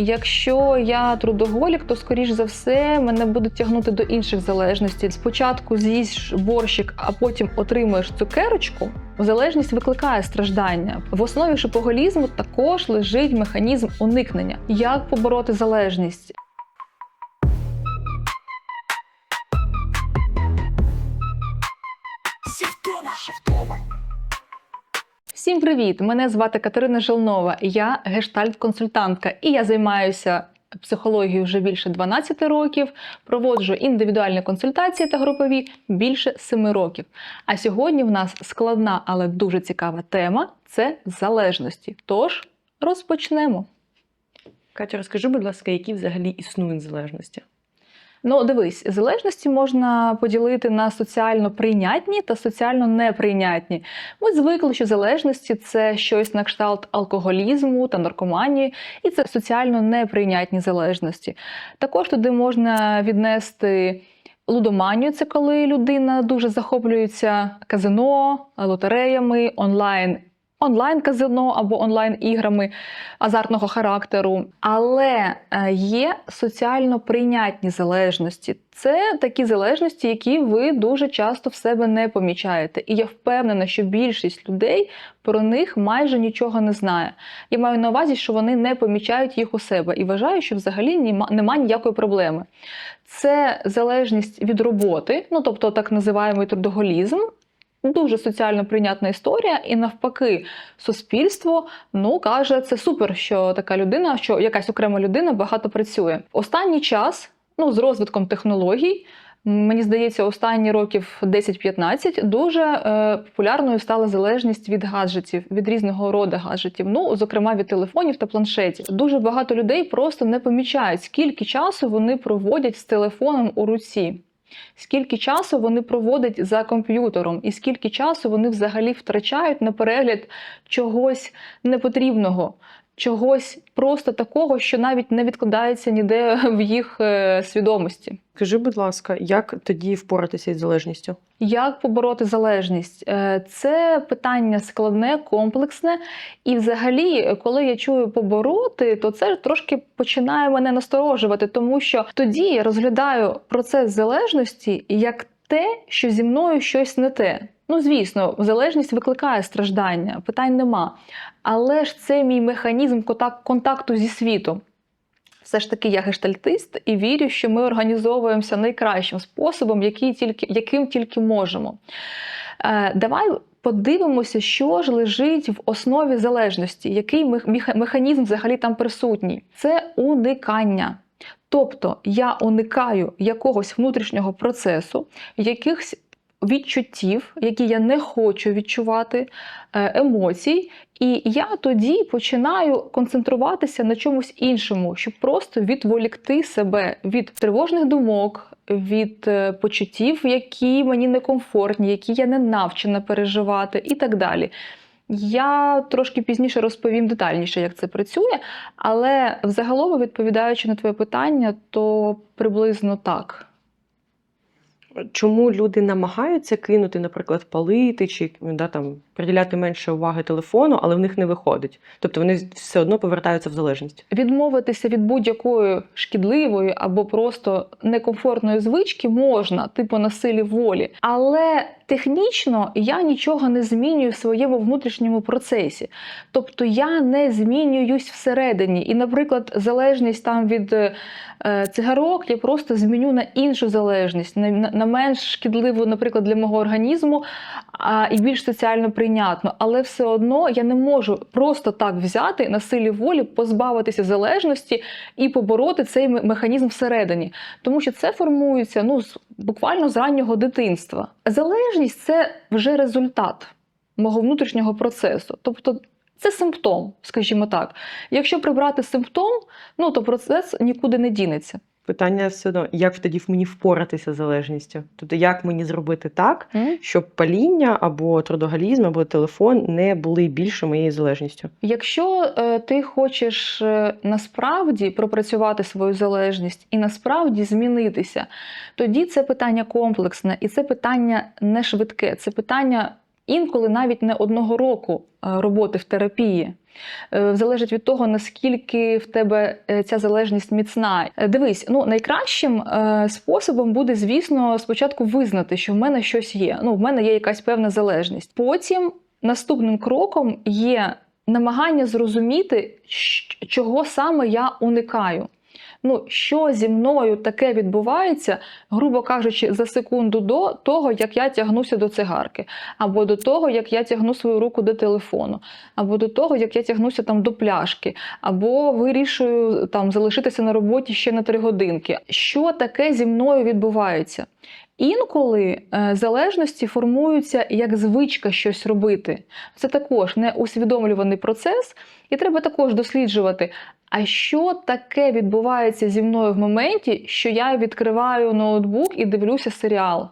Якщо я трудоголік, то скоріш за все мене будуть тягнути до інших залежностей. Спочатку з'їсть борщик, а потім отримуєш цукерочку. Залежність викликає страждання. В основі шопоголізму також лежить механізм уникнення. Як побороти залежність? Всім привіт! Мене звати Катерина Желнова. Я гештальт-консультантка, і я займаюся психологією вже більше 12 років. Проводжу індивідуальні консультації та групові більше 7 років. А сьогодні в нас складна, але дуже цікава тема це залежності. Тож розпочнемо. Катя, розкажи, будь ласка, які взагалі існують залежності? Ну, дивись, залежності можна поділити на соціально прийнятні та соціально неприйнятні. Ми звикли, що залежності це щось на кшталт алкоголізму та наркоманії, і це соціально неприйнятні залежності. Також туди можна віднести. Лудоманію це коли людина дуже захоплюється казино, лотереями, онлайн. Онлайн-казино або онлайн-іграми азартного характеру. Але е, є соціально прийнятні залежності. Це такі залежності, які ви дуже часто в себе не помічаєте. І я впевнена, що більшість людей про них майже нічого не знає. Я маю на увазі, що вони не помічають їх у себе і вважаю, що взагалі нема- немає ніякої проблеми. Це залежність від роботи, ну тобто так називаємий трудоголізм. Дуже соціально прийнятна історія, і навпаки, суспільство ну каже, це супер, що така людина, що якась окрема людина багато працює. Останній час, ну з розвитком технологій, мені здається, останні років 10-15 дуже е, популярною стала залежність від гаджетів, від різного роду гаджетів, ну зокрема від телефонів та планшетів. Дуже багато людей просто не помічають, скільки часу вони проводять з телефоном у руці. Скільки часу вони проводять за комп'ютером, і скільки часу вони взагалі втрачають на перегляд чогось непотрібного, чогось просто такого, що навіть не відкладається ніде в їх е, свідомості. Скажи, будь ласка, як тоді впоратися із залежністю? Як побороти залежність? Е, Це питання складне, комплексне. І, взагалі, коли я чую побороти, то це трошки починає мене насторожувати, тому що тоді я розглядаю процес залежності як те, що зі мною щось не те. Ну, звісно, залежність викликає страждання, питань нема. Але ж це мій механізм контакту зі світом. Все ж таки, я гештальтист і вірю, що ми організовуємося найкращим способом, який тільки, яким тільки можемо. Е, давай подивимося, що ж лежить в основі залежності, який механізм взагалі там присутній. Це уникання. Тобто я уникаю якогось внутрішнього процесу, якихось відчуттів, які я не хочу відчувати, е, емоцій, і я тоді починаю концентруватися на чомусь іншому, щоб просто відволікти себе від тривожних думок, від е, почуттів, які мені некомфортні, які я не навчена переживати, і так далі. Я трошки пізніше розповім детальніше, як це працює, але взагалом, відповідаючи на твоє питання, то приблизно так. Чому люди намагаються кинути, наприклад, палити чи да, там, приділяти менше уваги телефону, але в них не виходить? Тобто вони все одно повертаються в залежність. Відмовитися від будь-якої шкідливої або просто некомфортної звички можна, типу на силі волі, але технічно я нічого не змінюю в своєму внутрішньому процесі. Тобто я не змінююсь всередині. І, наприклад, залежність там від е, цигарок я просто зміню на іншу залежність, на, менш шкідливу, наприклад, для мого організму, а, і більш соціально прийнятну. Але все одно я не можу просто так взяти на силі волі, позбавитися залежності і побороти цей механізм всередині. Тому що це формується ну, з- буквально з раннього дитинства. Залежність це вже результат мого внутрішнього процесу. Тобто це симптом, скажімо так. Якщо прибрати симптом, ну то процес нікуди не дінеться. Питання все одно, як тоді мені впоратися з залежністю? Тобто, як мені зробити так, щоб паління або трудоголізм, або телефон не були більше моєю залежністю? Якщо е, ти хочеш е, насправді пропрацювати свою залежність і насправді змінитися, тоді це питання комплексне і це питання не швидке, це питання інколи навіть не одного року е, роботи в терапії. Е, Залежить від того, наскільки в тебе е, ця залежність міцна. Е, Дивись, ну найкращим способом буде, звісно, спочатку визнати, що в мене щось є. Ну, в мене є якась певна залежність. Потім наступним кроком є намагання зрозуміти, чого саме я уникаю. Ну, що зі мною таке відбувається, грубо кажучи, за секунду до того, як я тягнуся до цигарки, або до того, як я тягну свою руку до телефону, або до того, як я тягнуся там до пляшки, або вирішую там залишитися на роботі ще на три годинки. Що таке зі мною відбувається? Інколи е, залежності формуються як звичка щось робити. Це також не усвідомлюваний процес, і треба також досліджувати, а що таке відбувається зі мною в моменті, що я відкриваю ноутбук і дивлюся серіал.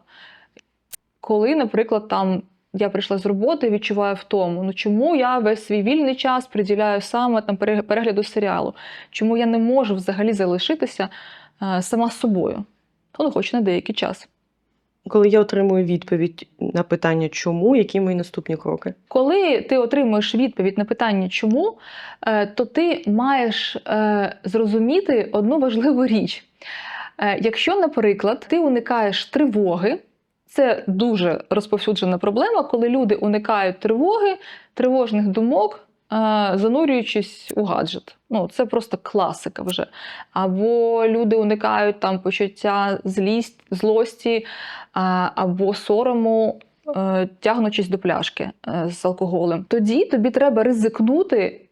Коли, наприклад, там я прийшла з роботи і відчуваю втому. Ну чому я весь свій вільний час приділяю саме там перегляду серіалу? Чому я не можу взагалі залишитися е, сама з собою? Ну, хоч на деякий час. Коли я отримую відповідь на питання, чому, які мої наступні кроки? Коли ти отримуєш відповідь на питання чому, е, то ти маєш е, зрозуміти одну важливу річ. Е, Якщо, наприклад, ти уникаєш тривоги, це дуже розповсюджена проблема, коли люди уникають тривоги, тривожних думок, занурюючись у гаджет. Ну, це просто класика вже. Або люди уникають там почуття злість, злості або сорому, е, тягнучись до пляшки е, з алкоголем. Тоді тобі треба ризикнути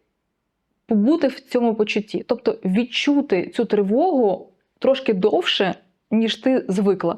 побути в цьому почутті, тобто відчути цю тривогу трошки довше, ніж ти звикла.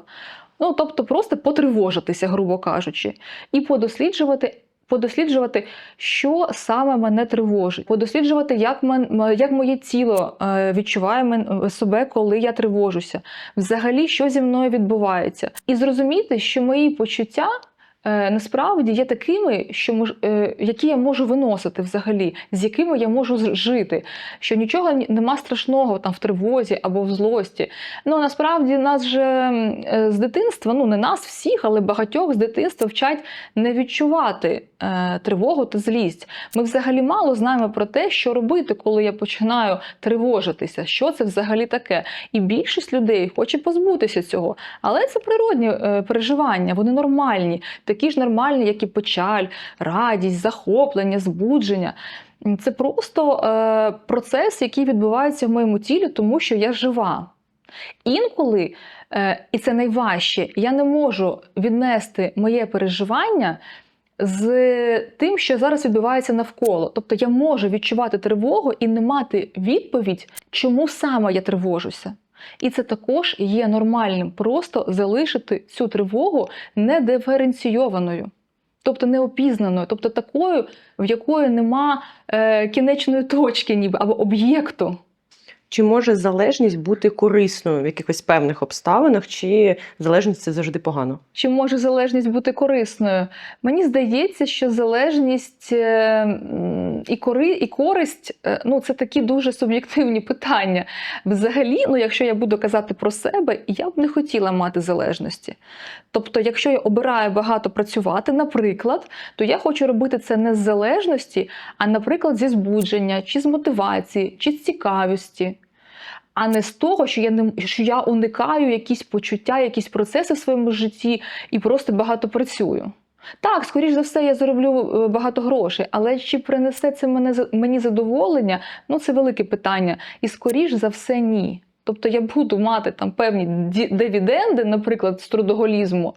Ну, тобто, просто потривожитися, грубо кажучи, і подосліджувати. Подосліджувати, що саме мене тривожить, подосліджувати, як, мен, як моє тіло е, відчуває мен, себе, коли я тривожуся, взагалі, що зі мною відбувається, і зрозуміти, що мої почуття е, насправді є такими, що мож, е, які я можу виносити взагалі, з якими я можу жити, що нічого нема страшного там в тривозі або в злості. Ну насправді нас же е, з дитинства, ну не нас всіх, але багатьох з дитинства вчать не відчувати е, тривогу та злість. Ми взагалі мало знаємо про те, що робити, коли я починаю тривожитися, що це взагалі таке. І більшість людей хоче позбутися цього. Але це природні е, переживання, вони нормальні, такі ж нормальні, як і печаль, радість, захоплення, збудження. Це просто е, процес, який відбувається в моєму тілі, тому що я жива. Інколи, е, і це найважче, я не можу віднести моє переживання з тим, що зараз відбувається навколо. Тобто я можу відчувати тривогу і не мати відповідь, чому саме я тривожуся. І це також є нормальним, просто залишити цю тривогу недиференційованою, тобто неопізнаною, тобто такою, в якої нема е, кінечної точки, ніби або об'єкту. Чи може залежність бути корисною в якихось певних обставинах, чи залежність це завжди погано? Чи може залежність бути корисною? Мені здається, що залежність е, і, кори, і користь е, ну, це такі дуже суб'єктивні питання. Взагалі, ну, якщо я буду казати про себе, я б не хотіла мати залежності. Тобто, якщо я обираю багато працювати, наприклад, то я хочу робити це не з залежності, а, наприклад, зі збудження, чи з мотивації, чи з цікавості а не з того, що я не що я уникаю якісь почуття, якісь процеси в своєму житті і просто багато працюю. Так, скоріш за все, я зароблю е, багато грошей, але чи принесе це мене мені задоволення? Ну це велике питання. І скоріш за все, ні. Тобто я буду мати там певні дивіденди, наприклад, з трудоголізму,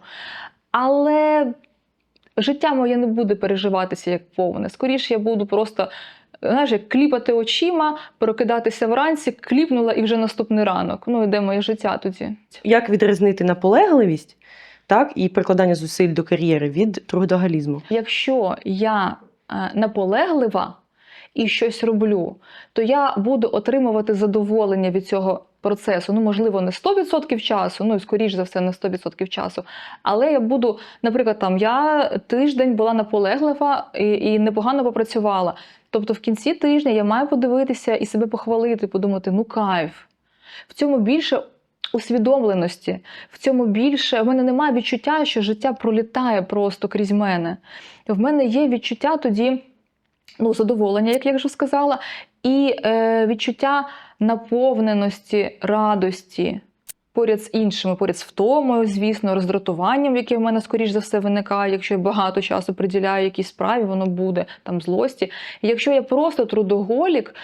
але життя моє не буде переживатися як повне. Скоріше я буду просто знаєш, як кліпати очима, прокидатися вранці, кліпнула і вже наступний ранок. Ну, іде моє життя тоді. Як відрізнити наполегливість так, і прикладання зусиль до кар'єри від трудогалізму? Якщо я е, наполеглива і щось роблю, то я буду отримувати задоволення від цього процесу. Ну, можливо, не 100% часу, ну і скоріш за все, не 100% часу. Але я буду, наприклад, там я тиждень була наполеглива і, і непогано попрацювала. Тобто в кінці тижня я маю подивитися і себе похвалити, подумати, ну кайф. В цьому більше усвідомленості. В цьому більше в мене немає відчуття, що життя пролітає просто крізь мене. В мене є відчуття тоді ну, задоволення, як я вже сказала, і е, відчуття наповненості, радості. Поряд з іншими, поряд з втомою, звісно, роздратуванням, яке в мене, скоріш за все, виникає, якщо я багато часу приділяю якійсь справі, воно буде там злості. І якщо я просто трудоголік,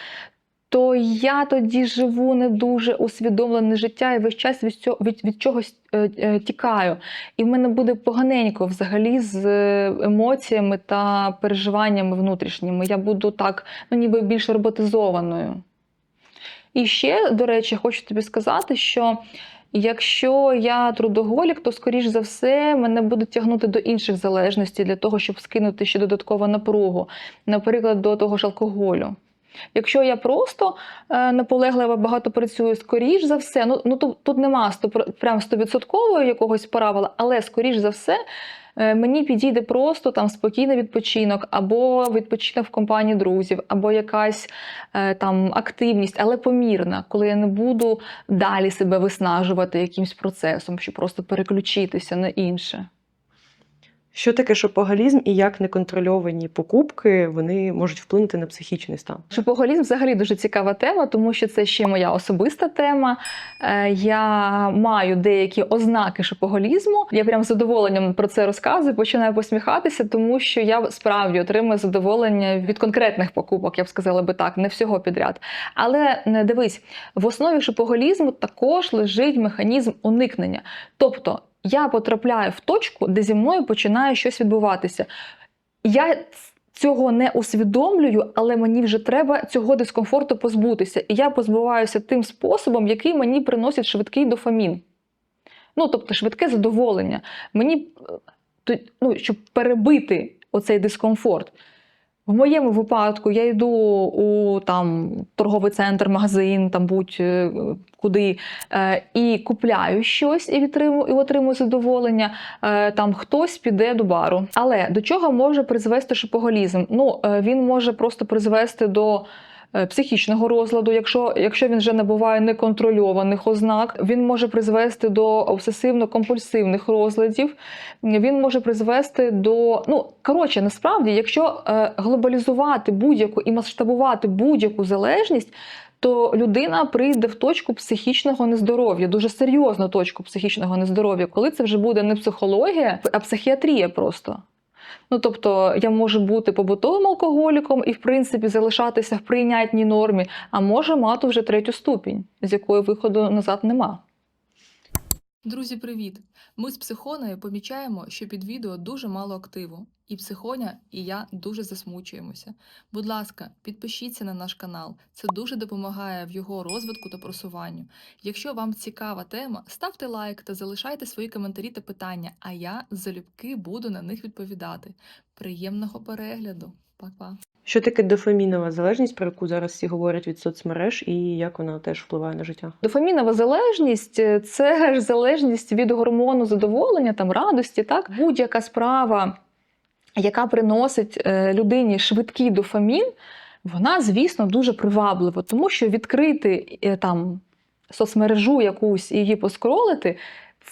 то я тоді живу не дуже усвідомлене життя і весь час від, цього, від, від чогось е, е, тікаю. І в мене буде поганенько взагалі з е, емоціями та переживаннями внутрішніми. Я буду так, ну ніби більш роботизованою. І ще, до речі, хочу тобі сказати, що якщо я трудоголік, то, скоріш за все, мене буде тягнути до інших залежностей для того, щоб скинути ще додаткову напругу, наприклад, до того ж алкоголю. Якщо я просто е, наполегливо багато працюю, скоріш за все, ну, ну тут, тут нема 100, прям 100% якогось правила, але скоріш за все, е, мені підійде просто там спокійний відпочинок, або відпочинок в компанії друзів, або якась е, там активність, але помірна, коли я не буду далі себе виснажувати якимсь процесом, щоб просто переключитися на інше. Що таке шопоголізм і як неконтрольовані покупки вони можуть вплинути на психічний стан? Шопоголізм взагалі дуже цікава тема, тому що це ще моя особиста тема. Е, Я маю деякі ознаки шопоголізму. Я прям з задоволенням про це розказую, починаю посміхатися, тому що я справді отримую задоволення від конкретних покупок, я б сказала би так, не всього підряд. Але е, дивись, в основі шопоголізму також лежить механізм уникнення. Тобто я потрапляю в точку, де зі мною починає щось відбуватися. Я цього не усвідомлюю, але мені вже треба цього дискомфорту позбутися. І я позбуваюся тим способом, який мені приносить швидкий дофамін. Ну, тобто швидке задоволення. Мені, е, ну, щоб перебити оцей дискомфорт. В моєму випадку я йду у там, торговий центр, магазин, там будь-е, куди, е, і купляю щось і отримую, і отримую задоволення. Е, там хтось піде до бару. Але до чого може призвести шопоголізм? Ну, е, він може просто призвести до. Психічного розладу, якщо, якщо він вже набуває неконтрольованих ознак, він може призвести до обсесивно-компульсивних розладів, він може призвести до. Ну, коротше, насправді, якщо глобалізувати будь-яку і масштабувати будь-яку залежність, то людина прийде в точку психічного нездоров'я, дуже серйозну точку психічного нездоров'я, коли це вже буде не психологія, а психіатрія просто. Ну, тобто я можу бути побутовим алкоголіком і, в принципі, залишатися в прийнятній нормі, а може мати вже третю ступінь, з якої виходу назад нема. Друзі, привіт! Ми з психоною помічаємо, що під відео дуже мало активу. І психоня, і я дуже засмучуємося. Будь ласка, підпишіться на наш канал. Це дуже допомагає в його розвитку та просуванню. Якщо вам цікава тема, ставте лайк та залишайте свої коментарі та питання, а я залюбки буду на них відповідати. Приємного перегляду! Па-па! Що таке дофамінова залежність, про яку зараз всі говорять від соцмереж, і як вона теж впливає на життя? Дофамінова залежність е, це ж залежність від гормону задоволення, там радості. Так, будь-яка справа, яка приносить е, людині швидкий дофамін, вона, звісно, дуже приваблива, тому що відкрити е, там соцмережу якусь і її поскролити.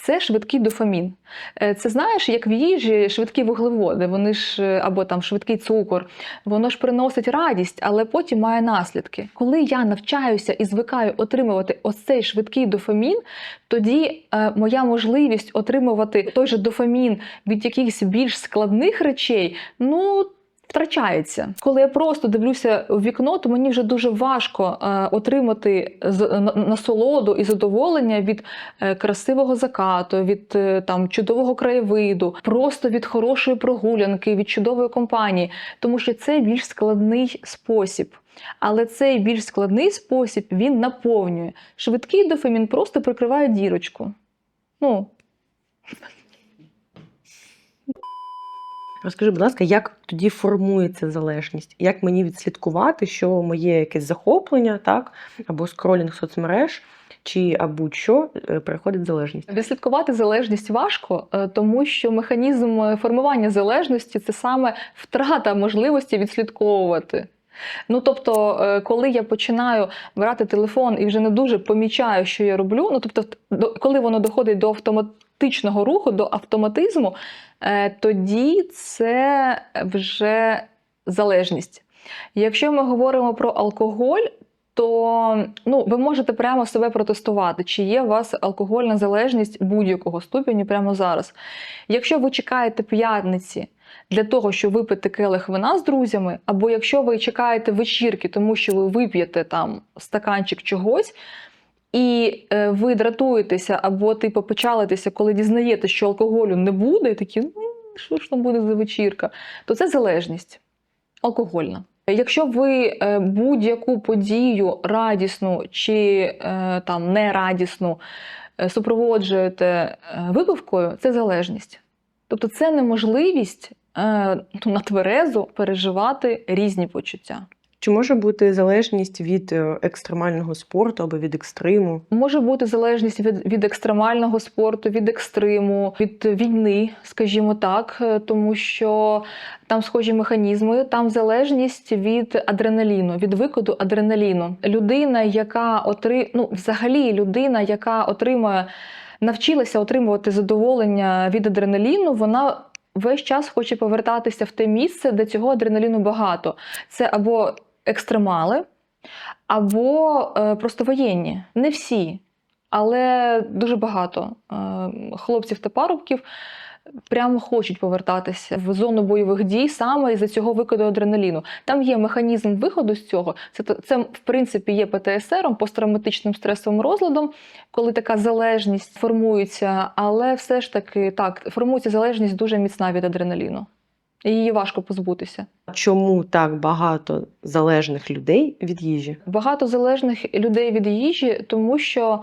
Це швидкий дофамін. Е, Це знаєш, як в їжі швидкі вуглеводи, вони ж е, або там швидкий цукор, воно ж приносить радість, але потім має наслідки. Коли я навчаюся і звикаю отримувати ось цей швидкий дофамін, тоді е, моя можливість отримувати той же дофамін від якихось більш складних речей, ну. Втрачається, коли я просто дивлюся в вікно, то мені вже дуже важко е, отримати на- насолоду і задоволення від е, красивого закату, від е, там чудового краєвиду, просто від хорошої прогулянки, від чудової компанії, тому що це більш складний спосіб. Але цей більш складний спосіб він наповнює. Швидкий дофамін просто прикриває дірочку. Ну, Розкажи, будь ласка, як тоді формується залежність? Як мені відслідкувати, що моє якесь захоплення, так, або скролінг соцмереж, чи а будь-що е, переходить залежність? Відслідкувати залежність важко, е, тому що механізм е, формування залежності це саме втрата можливості відслідковувати. Ну тобто, коли я починаю брати телефон і вже не дуже помічаю, що я роблю, ну тобто, коли воно доходить до автоматичного руху, до автоматизму, е, тоді це вже залежність. Якщо ми говоримо про алкоголь, то ну, ви можете прямо себе протестувати, чи є у вас алкогольна залежність будь-якого ступеню прямо зараз. Якщо ви чекаєте п'ятниці для того, щоб випити келих вина з друзями, або якщо ви чекаєте вечірки, тому що ви вип'єте там стаканчик чогось, і е, ви дратуєтеся або типу печалитеся, коли дізнаєте, що алкоголю не буде, і такі, ну що ж там буде за вечірка, то це залежність алкогольна. Якщо ви е, будь-яку подію радісну чи е, там нерадісну супроводжуєте випивкою, це залежність. Тобто це неможливість ну, на тверезо переживати різні почуття. Чи може бути залежність від е, екстремального спорту або від екстриму? Може бути залежність від, від екстремального спорту, від екстриму, від війни, скажімо так, е, тому що там схожі механізми, там залежність від адреналіну, від викиду адреналіну. Людина, яка отри... ну, взагалі людина, яка отримує, навчилася отримувати задоволення від адреналіну, вона. Весь час хоче повертатися в те місце, де цього адреналіну багато. Це або екстремали, або е, просто воєнні. Не всі, але дуже багато е, хлопців та парубків прямо хочуть повертатися в зону бойових дій саме із-за цього викиду адреналіну. Там є механізм виходу з цього. Це, це в принципі є ПТСР, посттравматичним стресовим розладом, коли така залежність формується, але все ж таки так, формується залежність дуже міцна від адреналіну. Її важко позбутися. Чому так багато залежних людей від їжі? Багато залежних людей від їжі, тому що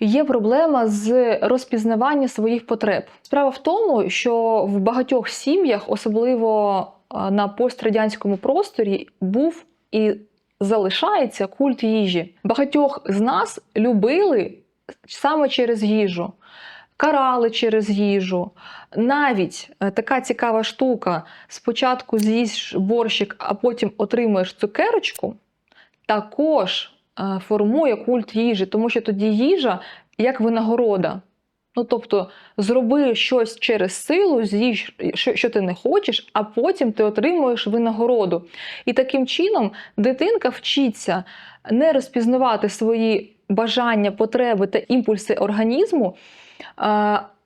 є проблема з розпізнавання своїх потреб. Справа в тому, що в багатьох сім'ях, особливо на пострадянському просторі, був і залишається культ їжі. Багатьох з нас любили саме через їжу. Карали через їжу. Навіть е, така цікава штука: спочатку з'їш борщик, а потім отримуєш цукерочку, також е, формує культ їжі, тому що тоді їжа як винагорода. Ну, тобто, зроби щось через силу, з'їж, що, що ти не хочеш, а потім ти отримуєш винагороду. І таким чином дитинка вчиться не розпізнавати свої бажання, потреби та імпульси організму, е,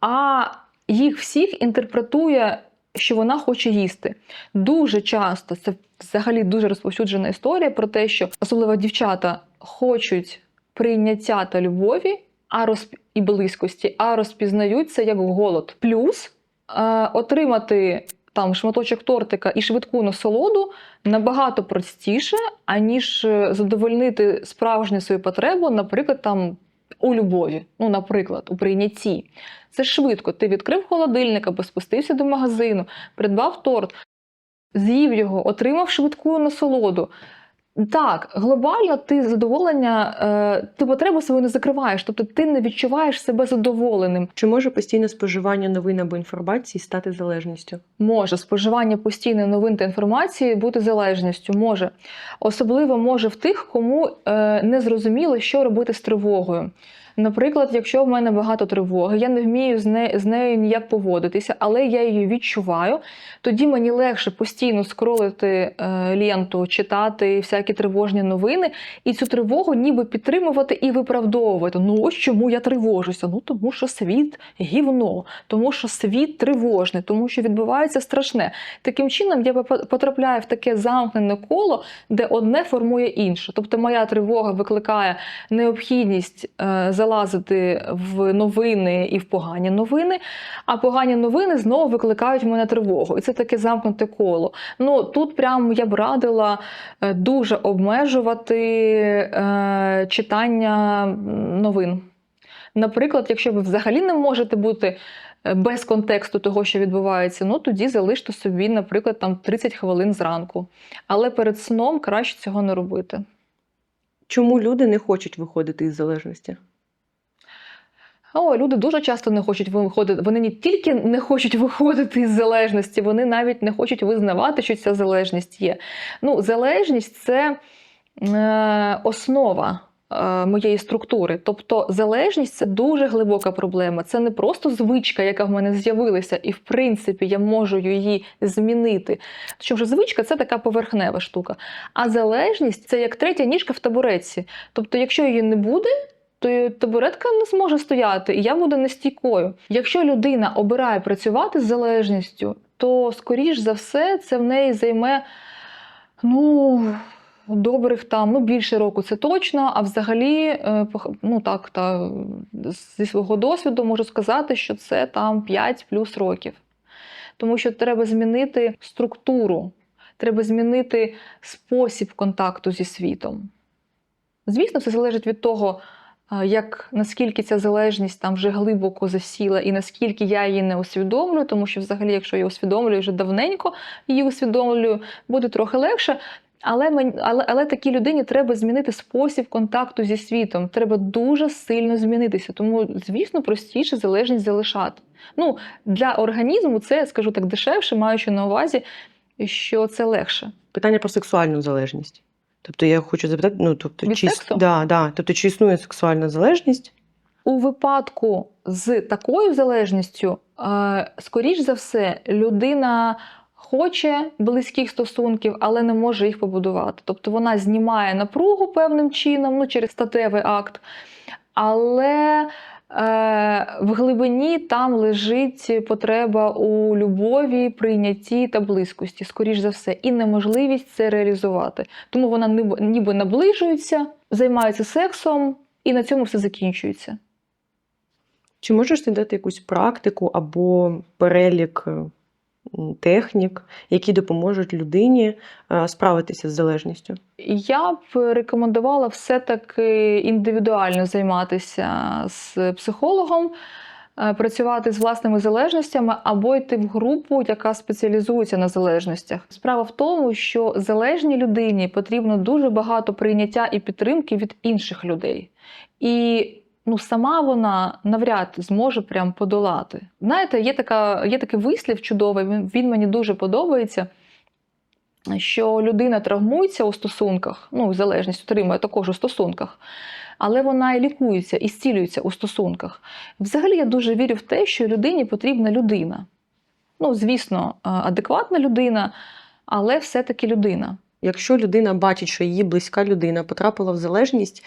а їх всіх інтерпретує, що вона хоче їсти. Дуже часто це взагалі дуже розповсюджена історія про те, що особливо дівчата хочуть прийняття та любові а розп... і близькості, а розпізнають це як голод. Плюс е, отримати там шматочок тортика і швидку насолоду набагато простіше, аніж е, задовольнити справжню свою потребу, наприклад, там. У любові, ну, наприклад, у прийнятті. Це швидко. Ти відкрив холодильник або спустився до магазину, придбав торт, з'їв його, отримав швидку насолоду. Так, глобально ти задоволення, е, ти потребу свою не закриваєш, тобто ти не відчуваєш себе задоволеним. Чи може постійне споживання новин або інформації стати залежністю? Може споживання постійної новин та інформації бути залежністю. Може. Особливо може в тих, кому е, не зрозуміло, що робити з тривогою. Наприклад, якщо в мене багато тривоги, я не вмію з, не, з нею ніяк поводитися, але я її відчуваю, тоді мені легше постійно скролити е, ленту, читати всякі тривожні новини, і цю тривогу ніби підтримувати і виправдовувати. Ну ось чому я тривожуся? Ну тому що світ гівно, тому що світ тривожний, тому що відбувається страшне. Таким чином я потрапляю в таке замкнене коло, де одне формує інше. Тобто моя тривога викликає необхідність е, залазити в новини і в погані новини, а погані новини знову викликають в мене тривогу. І це таке замкнуте коло. Ну тут прям я б радила е, дуже обмежувати е, читання новин. Наприклад, якщо ви взагалі не можете бути е, без контексту того, що відбувається, ну тоді залиште собі, наприклад, там 30 хвилин зранку. Але перед сном краще цього не робити. Чому люди не хочуть виходити із залежності? О, люди дуже часто не хочуть виходити. Вони не тільки не хочуть виходити із залежності, вони навіть не хочуть визнавати, що ця залежність є. Ну, залежність це е, основа. е, Моєї структури, тобто залежність це дуже глибока проблема. Це не просто звичка, яка в мене з'явилася, і в принципі я можу її змінити. Що звичка це така поверхнева штука. А залежність це як третя ніжка в табуретці. Тобто, якщо її не буде, то й табуретка не зможе стояти, і я буду нестійкою. Якщо людина обирає працювати з залежністю, то скоріш за все це в неї займе ну, добрих там ну, більше року, це точно. А взагалі, е, ну так, та, зі свого досвіду можу сказати, що це там 5 плюс років. Тому що треба змінити структуру, треба змінити спосіб контакту зі світом. Звісно, все залежить від того, як наскільки ця залежність там вже глибоко засіла, і наскільки я її не усвідомлюю, тому що взагалі, якщо я усвідомлюю вже давненько її усвідомлюю, буде трохи легше. Але, мен- але, але такій людині треба змінити спосіб контакту зі світом. Треба дуже сильно змінитися. Тому, звісно, простіше залежність залишати. Ну, для організму це, скажу так, дешевше, маючи на увазі, що це легше. Питання про сексуальну залежність. Тобто я хочу запитати, ну тобто, Від чи, да, да, тобто, чи існує сексуальна залежність? У випадку з такою залежністю, е, скоріш за все, людина хоче близьких стосунків, але не може їх побудувати. Тобто вона знімає напругу певним чином, ну, через статевий акт, але в глибині там лежить потреба у любові, прийнятті та близькості, скоріш за все, і неможливість це реалізувати. Тому вона ніби, наближується, займається сексом, і на цьому все закінчується. Чи можеш ти дати якусь практику або перелік е, технік, які допоможуть людині е, справитися з залежністю? Я б рекомендувала все-таки індивідуально займатися з психологом, е, працювати з власними залежностями або йти в групу, яка спеціалізується на залежностях. Справа в тому, що залежній людині потрібно дуже багато прийняття і підтримки від інших людей. І ну, сама вона навряд зможе прям подолати. Знаєте, є, така, є такий вислів чудовий, він, мені дуже подобається що людина травмується у стосунках, ну, залежність отримує також у стосунках, але вона і лікується, і зцілюється у стосунках. Взагалі, я дуже вірю в те, що людині потрібна людина. Ну, звісно, е, адекватна людина, але все-таки людина. Якщо людина бачить, що її близька людина потрапила в залежність,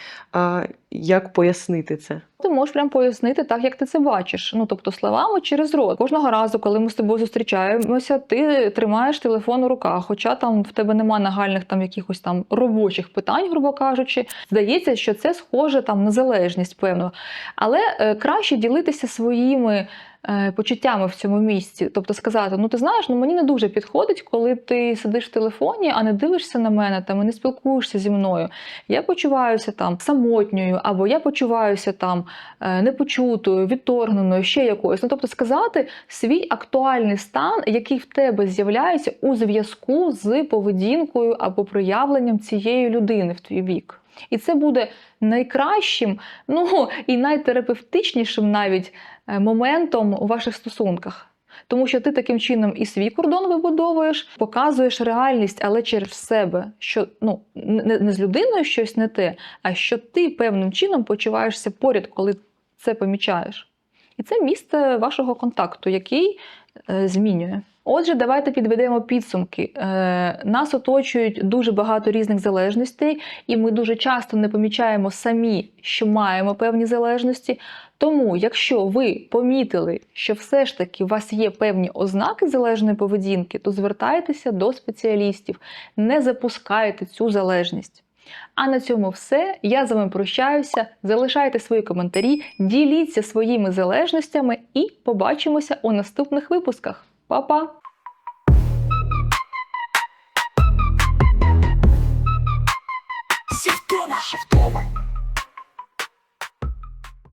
як пояснити це? Ти можеш прям пояснити так, як ти це бачиш. Ну тобто словами через рот. Кожного разу, коли ми з тобою зустрічаємося, ти тримаєш телефон у руках, хоча там в тебе нема нагальних там якихось там робочих питань, грубо кажучи. Здається, що це схоже там на залежність, певно. Але е, краще ділитися своїми. Е, Почуттями в цьому місці, тобто сказати: ну ти знаєш, ну мені не дуже підходить, коли ти сидиш в телефоні, а не дивишся на мене там і не спілкуєшся зі мною. Я почуваюся там самотньою, або я почуваюся там е, непочутою, відторгненою, ще якоюсь. Ну, тобто сказати свій актуальний стан, який в тебе з'являється у зв'язку з поведінкою або проявленням цієї людини в твій бік. І це буде найкращим, ну і найтерапевтичнішим навіть е, моментом у ваших стосунках. Тому що ти таким чином і свій кордон вибудовуєш, показуєш реальність, але через себе, що ну не, не з людиною щось не те, а що ти певним чином почуваєшся поряд, коли це помічаєш. І це місце вашого контакту, який е, змінює. Отже, давайте підведемо підсумки. Е, нас оточують дуже багато різних залежностей, і ми дуже часто не помічаємо самі, що маємо певні залежності. Тому, якщо ви помітили, що все ж таки у вас є певні ознаки залежної поведінки, то звертайтеся до спеціалістів, не запускайте цю залежність. А на цьому все. Я з вами прощаюся. Залишайте свої коментарі, діліться своїми залежностями і побачимося у наступних випусках. Па-па! Сівтона, Сівтона.